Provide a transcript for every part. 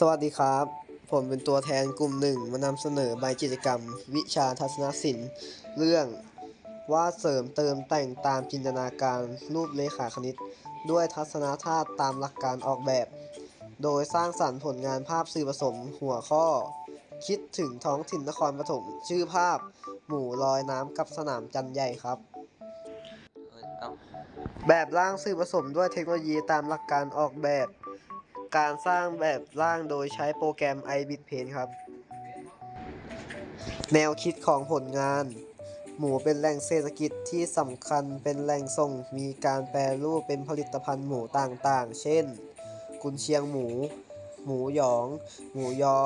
สวัสดีครับ ผมเป็นตัวแทนกลุ่มหนึ่งมานำเสนอใบกิจกรรม วิชาทัศนศิลป์ เรื่องวาดเสริมเติมแต่งตามจินตนาการรูปเลขาคณิต ด้วยทัศนธาตุตามหลักการออกแบบ โดยสร้างสรรค์ผลงานภาพสื่อผสมหัวข้อ คิดถึงท้องถิ่นนครปฐมชื่อภาพ หมู่ลอยน้ำกับสนามจันใหญ่ครับเอ้ยเอ้าแบบร่างสื่อผสมด้วยเทคโนโลยีตามหลักการออกแบบ การสร้างแบบร่างโดยใช้โปรแกรม iBit Paint ครับ แนวคิดของผลงาน หมูเป็นแหล่งเศรษฐกิจที่สำคัญเป็นแหล่งส่งมีการแปรรูปเป็นผลิตภัณฑ์หมูต่างๆ เช่น กุนเชียงหมู หมูหยอง หมูยอ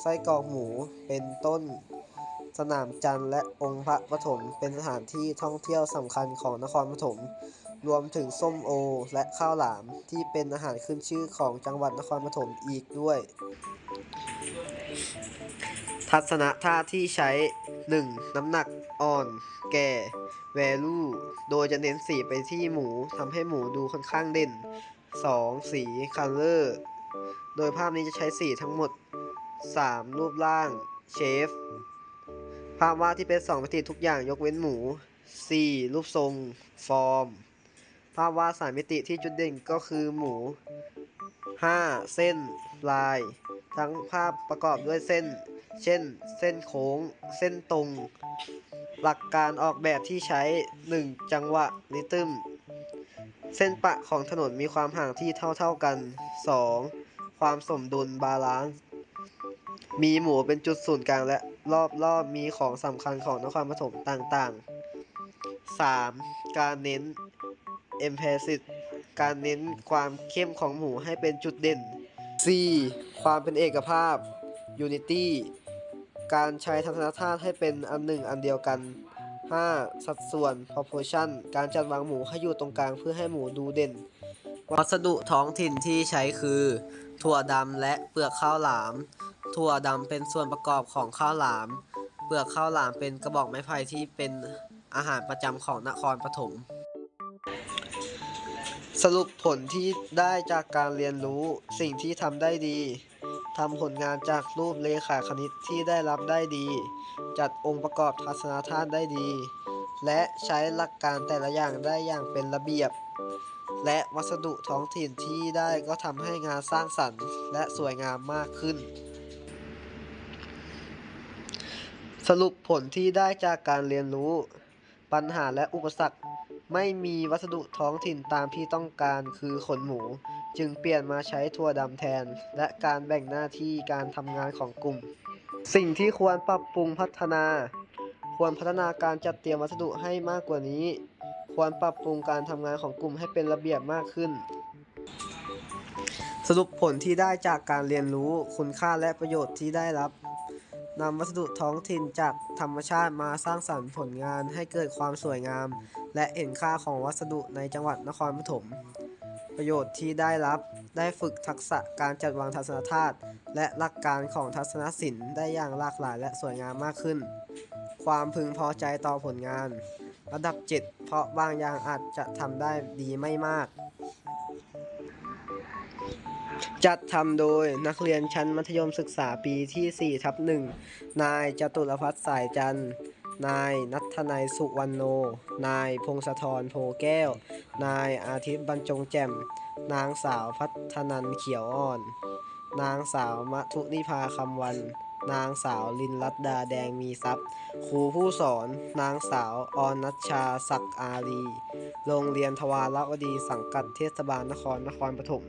ไส้กรอกหมู เป็นต้นสนามจันทร์และองค์พระปฐมเป็นสถานที่ท่องเที่ยวสำคัญของนครปฐม รวมถึงส้มโอ และข้าวหลามที่เป็นอาหารขึ้นชื่อของจังหวัดนครปฐมอีกด้วย ทัศนะท่าที่ใช้ 1. น้ำหนักอ่อน แก่ value โดยจะเน้นสีไปที่หมูทำให้หมูดูค่อนข้างเด่น 2. สี color โดยภาพนี้จะใช้สีทั้งหมด 3. รูปร่าง shape ภาพวาดที่เป็น2มิติทุกอย่างยกเว้นหมู 4. รูปทรง form ภาพวาดสามมิติที่จุดเด่นก็คือหมู 5. เส้นลาย ทั้งภาพประกอบด้วยเส้น เช่น เส้นโค้ง เส้นตรง หลักการออกแบบที่ใช้ 1. จังหวะริทึมเส้นปะของถนนมีความห่างที่เท่าๆกัน 2. ความสมดุลบาลานซ์ มีหมูเป็นจุดศูนย์กลางและรอบๆมีของสำคัญของนครปฐมต่างๆ 3. การเน้น e m p h a s i s การเน้นความเข้มของหมูให้เป็นจุดเด่น 4. ความเป็นเอกภาพ Unity การใช้ทัศนธาตุให้เป็นอันหนึ่งอันเดียวกัน 5. สัดส่วน proportion การจัดวางหมูให้อยู่ตรงกลางเพื่อให้หมูดูเด่น วัสดุท้องถิ่นที่ใช้คือ ถั่วดำและเปลือกข้าวหลาม ถั่วดำเป็นส่วนประกอบของข้าวหลาม เปลือกข้าวหลามเป็นกระบอกไม้ไผ่ที่เป็นอาหารประจำของนครปฐม สรุปผลที่ได้จากการเรียนรู้สิ่งที่ทำได้ดีทำผลงานจากรูปเลขาคณิตที่ได้รับได้ดี จัดองค์ประกอบทัศนธาตุได้ดี และใช้หลักการแต่ละอย่างได้อย่างเป็นระเบียบ และวัสดุท้องถิ่นที่ได้ก็ทำให้งานสร้างสรรค์ และสวยงามมากขึ้น สรุปผลที่ได้จากการเรียนรู้ ปัญหาและอุปสรรค ไม่มีวัสดุท้องถิ่นตามที่ต้องการคือขนหมู จึงเปลี่ยนมาใช้ถั่วดำแทน และการแบ่งหน้าที่การทำงานของกลุ่ม สิ่งที่ควรปรับปรุงพัฒนา ควรพัฒนาการจัดเตรียมวัสดุให้มากกว่านี้ ควรปรับปรุงการทำงานของกลุ่มให้เป็นระเบียบมากขึ้นสรุปผลที่ได้จากการเรียนรู้คุณค่าและประโยชน์ที่ได้รับ นำวัสดุท้องถิ่นจากธรรมชาติมาสร้างสรรค์ผลงานให้เกิดความสวยงาม และเห็นค่าของวัสดุในจังหวัดนครปฐม ประโยชน์ที่ได้รับได้ฝึกทักษะการจัดวางทัศนธาตุและหลักการของทัศนศิลป์ได้อย่างหลากหลายและสวยงามมากขึ้น ความพึงพอใจต่อผลงาน ระดับ 7 เพราะบางอย่างอาจจะทำได้ดีไม่มาก จัดทำโดยนักเรียนชั้นมัธยมศึกษาปีที่ 4 ทับ 1 นายจตุรพัฒน์สายจันทร์ นายนัทนัยสุวรรณโน นายพงศธรโพแก้ว นายอาทิตย์บรรจงแจ่ม นางสาวพัฒนันเขียวอ่อน นางสาวมัทุนิพาคำวัน นางสาวลินลัดดาแดงมีทรัพย์ ครูผู้สอน นางสาวออนนัชชาศักดิ์อารี โรงเรียนทวารวดีสังกัดเทศบาลนครนครปฐม